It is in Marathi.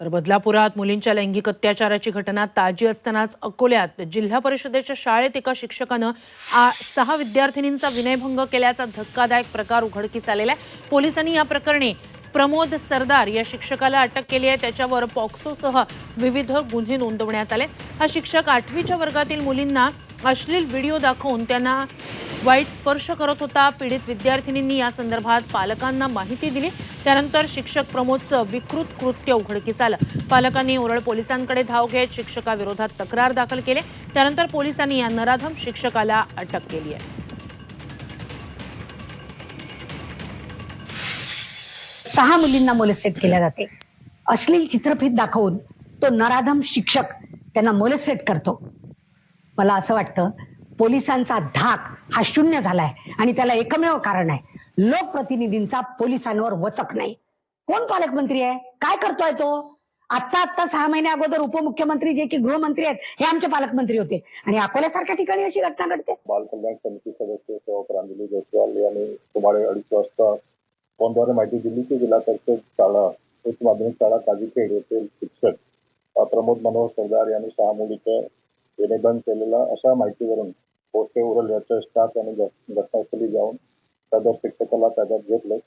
तर बदलापुरात मुलींच्या लैंगिक अत्याचाराची घटना ताजी असतानाच अकोल्यात जिल्हा परिषदेच्या शाळेत एका शिक्षकानं आ- सहा विद्यार्थिनींचा विनयभंग केल्याचा धक्कादायक प्रकार उघडकीस आलेला आहे. पोलिसांनी या प्रकरणी प्रमोद सरदार या शिक्षकाला अटक केली आहे. त्याच्यावर पॉक्सोसह विविध गुन्हे नोंदवण्यात आले. हा शिक्षक आठवीच्या वर्गातील मुलींना अश्लील व्हिडिओ दाखवून त्यांना वाईट स्पर्श करत होता. पीडित विद्यार्थिनींनी या संदर्भात पालकांना माहिती दिली. त्यानंतर शिक्षक प्रमोदचं विकृत कृत्य उघडकीस आलं. पालकांनी ओरळ पोलिसांकडे धाव घेत शिक्षकाविरोधात तक्रार दाखल केली. त्यानंतर पोलिसांनी या नराधम शिक्षकाला अटक केली आहे. सहा मुलींना मोलसेट केल्या जाते. अश्लील चित्रफित दाखवून तो नराधम शिक्षक त्यांना मोलसेट करतो. मला असं वाटतं पोलिसांचा धाक हा शून्य झालाय आणि त्याला एकमेव कारण आहे. लोकप्रतिनिधींचा पोलिसांवर वचक नाही. कोण पालकमंत्री आहे? काय करतोय तो? आत्ता आत्ता सहा महिने अगोदर उपमुख्यमंत्री जे की गृहमंत्री आहेत हे आमचे पालकमंत्री होते. आणि अकोल्यासारख्या ठिकाणी अशी घटना घडते? बाल कल्याण समिती सदस्य सेवा प्रांजली जयस्वाल यांनी सुमारे अडीच वाजता फोनद्वारे माहिती दिली की जिल्हा परिषद शाळा उच्च माध्यमिक शाळा काजीखेड येथील शिक्षक प्रमोद मनोहर सरदार यांनी सहा मुलीचं बंद केलेला अशा माहितीवरून पोस्टे उरल याच्या स्टाफ यांनी घटनास्थळी जाऊन सदर शिक्षकाला ताब्यात घेतलं.